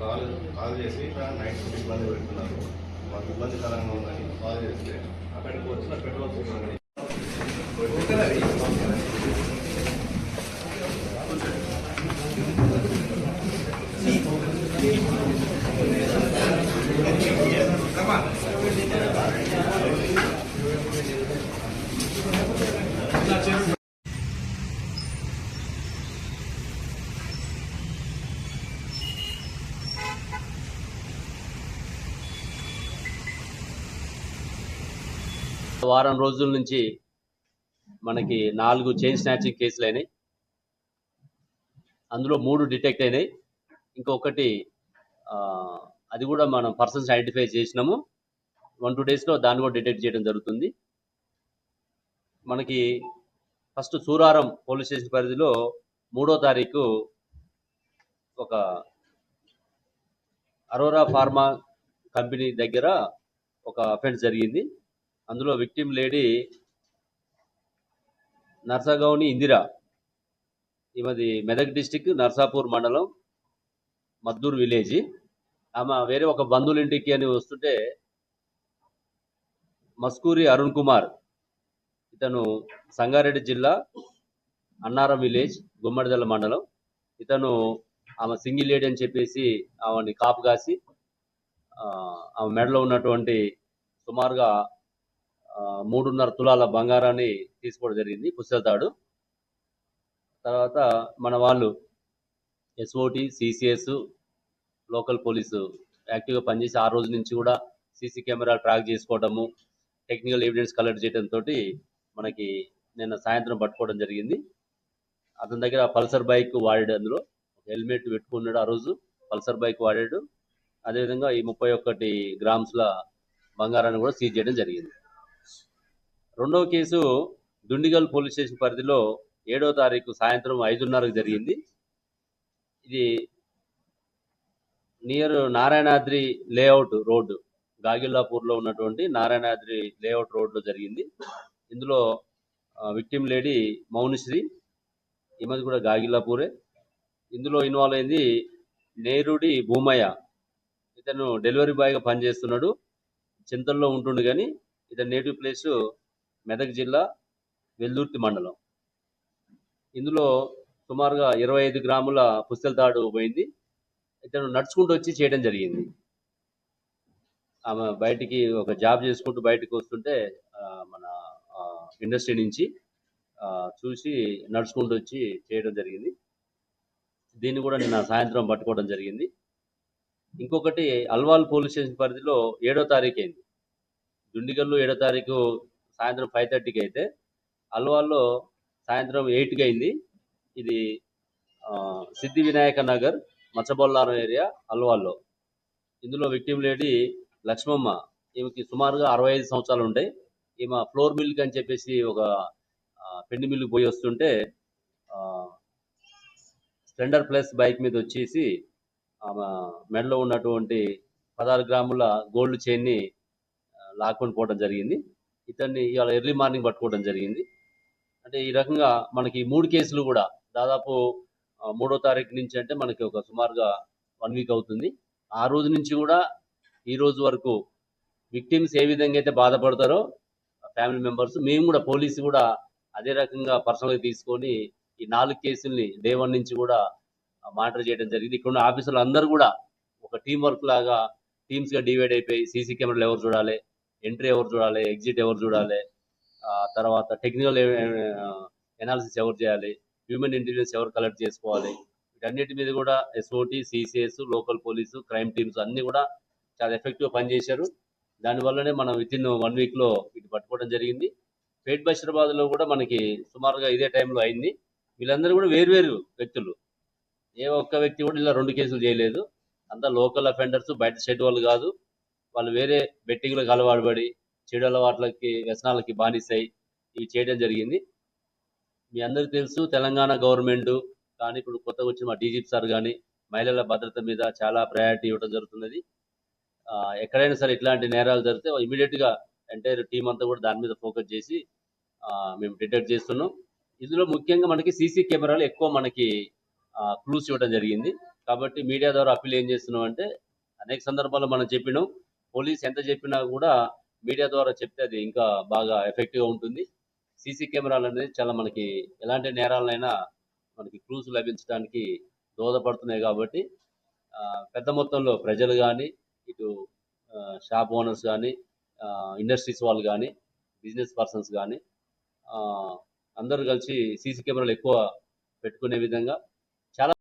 Call call చేసి night ఇబ్బంది పెడుతున్నారు మాకు ఇబ్బందికరంగా ఉందని కాల్ చేస్తే అక్కడికి వచ్చిన పెట్రోల్ వారం రోజుల నుంచి మనకి నాలుగు చైన్ స్నాచింగ్ కేసులు అయినాయి. అందులో మూడు డిటెక్ట్ అయినాయి. ఇంకొకటి అది కూడా మనం పర్సన్స్ ఐడెంటిఫై చేసినాము. వన్ టూ డేస్లో దాన్ని కూడా డిటెక్ట్ చేయడం జరుగుతుంది. మనకి ఫస్ట్ సూరారం పోలీస్ స్టేషన్ పరిధిలో మూడో తారీఖు ఒక అరోరా ఫార్మా కంపెనీ దగ్గర ఒక అఫెన్స్ జరిగింది. అందులో విక్టిమ్ లేడీ నర్సగౌని ఇందిరా. ఈమెది మెదక్ డిస్టిక్ నర్సాపూర్ మండలం మద్దూర్ విలేజ్. ఆమె వేరే ఒక బంధువులింటికి అని వస్తుంటే మస్కూరి అరుణ్ కుమార్ ఇతను సంగారెడ్డి జిల్లా అన్నారం విలేజ్ గుమ్మడిదల మండలం. ఇతను ఆమె సింగిల్ లేడీ అని చెప్పేసి ఆమెని కాపు కాసి ఆమె మెడలో ఉన్నటువంటి సుమారుగా మూడున్నర తులాల బంగారాన్ని తీసుకోవడం జరిగింది పుస్తకతాడు తర్వాత మన వాళ్ళు ఎస్ఓటి సిసిఎస్ లోకల్ పోలీసు యాక్టివ్గా పనిచేసి ఆ రోజు నుంచి కూడా సీసీ కెమెరాలు ట్రాక్ చేసుకోవడము టెక్నికల్ ఎవిడెన్స్ కలెక్ట్ చేయడంతో మనకి నిన్న సాయంత్రం పట్టుకోవడం జరిగింది. అతని దగ్గర పల్సర్ బైక్ వాడాడు అందులో హెల్మెట్ పెట్టుకున్నాడు ఆ రోజు పల్సర్ బైక్ వాడాడు. అదేవిధంగా ఈ ముప్పై ఒక్కటి గ్రామ్స్ల బంగారాన్ని కూడా సీజ్ చేయడం జరిగింది. రెండవ కేసు దుండిగల్ పోలీస్ స్టేషన్ పరిధిలో ఏడో తారీఖు సాయంత్రం ఐదున్నరకు జరిగింది. ఇది నియర్ నారాయణాద్రి లేఅవుట్ రోడ్డు గాగిల్లాపూర్లో ఉన్నటువంటి నారాయణాద్రి లేఅవుట్ రోడ్లో జరిగింది. ఇందులో విక్టిమ్ లేడీ మౌనిశ్రీ ఈమెది కూడా గాగిల్లాపూరే. ఇందులో ఇన్వాల్వ్ అయింది నేరుడి భూమయ్య. ఇతను డెలివరీ బాయ్గా పనిచేస్తున్నాడు. చింతల్లో ఉంటుండు కానీ ఇతని నేటివ్ ప్లేసు మెదక్ జిల్లా వెల్దుర్తి మండలం. ఇందులో సుమారుగా ఇరవై ఐదు గ్రాముల పుస్తల తాడు పోయింది. ఇతను నడుచుకుంటూ వచ్చి చేయడం జరిగింది. ఆమె బయటికి ఒక జాబ్ చేసుకుంటూ బయటకు వస్తుంటే మన ఇండస్ట్రీ నుంచి చూసి నడుచుకుంటూ వచ్చి చేయడం జరిగింది. దీన్ని కూడా నిన్న సాయంత్రం పట్టుకోవడం జరిగింది. ఇంకొకటి అల్వాల్ పోలీస్ స్టేషన్ పరిధిలో ఏడో తారీఖు అయింది. దుండిగల్లు ఏడో తారీఖు సాయంత్రం ఫైవ్ థర్టీకి అయితే అల్వాల్లో సాయంత్రం ఎయిట్కి అయింది. ఇది సిద్ధి వినాయక నగర్ మచ్చబొల్లారం ఏరియా అల్వాల్లో. ఇందులో విక్టిమ్ లేడీ లక్ష్మమ్మ. ఈమెకి సుమారుగా అరవై ఐదు సంవత్సరాలు ఉంటాయి. ఈమె ఫ్లోర్ మిల్క్ అని చెప్పేసి ఒక పెండి పిండి మిల్లుకి పోయి వస్తుంటే స్ప్లెండర్ ప్లస్ బైక్ మీద వచ్చేసి ఆమె మెడలో ఉన్నటువంటి పదహారు గ్రాముల గోల్డ్ చైన్ని లాక్కొని పోవడం జరిగింది. ఇతన్ని ఇవాళ ఎర్లీ మార్నింగ్ పట్టుకోవడం జరిగింది. అంటే ఈ రకంగా మనకి మూడు కేసులు కూడా దాదాపు మూడో తారీఖు నుంచి అంటే మనకి ఒక సుమారుగా వన్ వీక్ అవుతుంది. ఆ రోజు నుంచి కూడా ఈ రోజు వరకు విక్టిమ్స్ ఏ విధంగా అయితే బాధపడతారో ఫ్యామిలీ మెంబర్స్ మేము కూడా పోలీసు కూడా అదే రకంగా పర్సనల్గా తీసుకొని ఈ నాలుగు కేసుల్ని డే వన్ నుంచి కూడా మానిటర్ చేయడం జరిగింది. ఇక్కడ ఉన్న ఆఫీసర్లు అందరూ కూడా ఒక టీం వర్క్ లాగా టీమ్స్గా డివైడ్ అయిపోయి సీసీ కెమెరాలు ఎవరు చూడాలి ఎంట్రీ ఎవరు చూడాలి ఎగ్జిట్ ఎవరు చూడాలి ఆ తర్వాత టెక్నికల్ ఎనాలిసిస్ ఎవరు చేయాలి హ్యూమన్ ఇంటెలిజెన్స్ ఎవరు కలెక్ట్ చేసుకోవాలి వీటన్నిటి మీద కూడా SOT CCS local police crime teams అన్ని కూడా చాలా ఎఫెక్టివ్గా పనిచేశారు. దానివల్లనే మనం విత్ ఇన్ వన్ వీక్లో ఇటు పట్టుకోవడం జరిగింది. పేట్ బషీరాబాద్లో కూడా మనకి సుమారుగా ఇదే టైంలో అయింది. వీళ్ళందరూ కూడా వేరువేరు వ్యక్తులు. ఏ ఒక్క వ్యక్తి కూడా ఇలా రెండు కేసులు చేయలేదు. అంతా లోకల్ అఫెండర్స్ బయట స్టేట్ వాళ్ళు కాదు. వాళ్ళు వేరే బెట్టింగ్లకు అలవాటుపడి చెడు అలవాట్లకి వ్యసనాలకి బానిసాయి ఇవి చేయడం జరిగింది. మీ అందరికీ తెలుసు తెలంగాణ గవర్నమెంట్ కానీ ఇప్పుడు కొత్తగా వచ్చిన మా డీజీపీ సార్ కానీ మహిళల భద్రత మీద చాలా ప్రయారిటీ ఇవ్వడం జరుగుతున్నది. ఎక్కడైనా సరే ఇట్లాంటి నేరాలు జరిగితే ఇమీడియట్గా ఎంటైర్ టీం అంతా కూడా దాని మీద ఫోకస్ చేసి మేము డిటెక్ట్ చేస్తున్నాం. ఇందులో ముఖ్యంగా మనకి సీసీ కెమెరాలు ఎక్కువ మనకి క్లూస్ ఇవ్వడం జరిగింది. కాబట్టి మీడియా ద్వారా అప్పీల్ ఏం చేస్తున్నాం అంటే అనేక సందర్భాల్లో మనం చెప్పినాం పోలీస్ ఎంత చెప్పినా కూడా మీడియా ద్వారా చెప్తే అది ఇంకా బాగా ఎఫెక్టివ్గా ఉంటుంది. సీసీ కెమెరాలు అనేది చాలా మనకి ఎలాంటి నేరాలనైనా మనకి క్లూస్ లభించడానికి దోహదపడుతున్నాయి కాబట్టి పెద్ద మొత్తంలో ప్రజలు కానీ ఇటు షాప్ ఓనర్స్ కానీ ఇండస్ట్రీస్ వాళ్ళు కానీ బిజినెస్ పర్సన్స్ కానీ అందరూ కలిసి సీసీ కెమెరాలు ఎక్కువ పెట్టుకునే విధంగా చాలా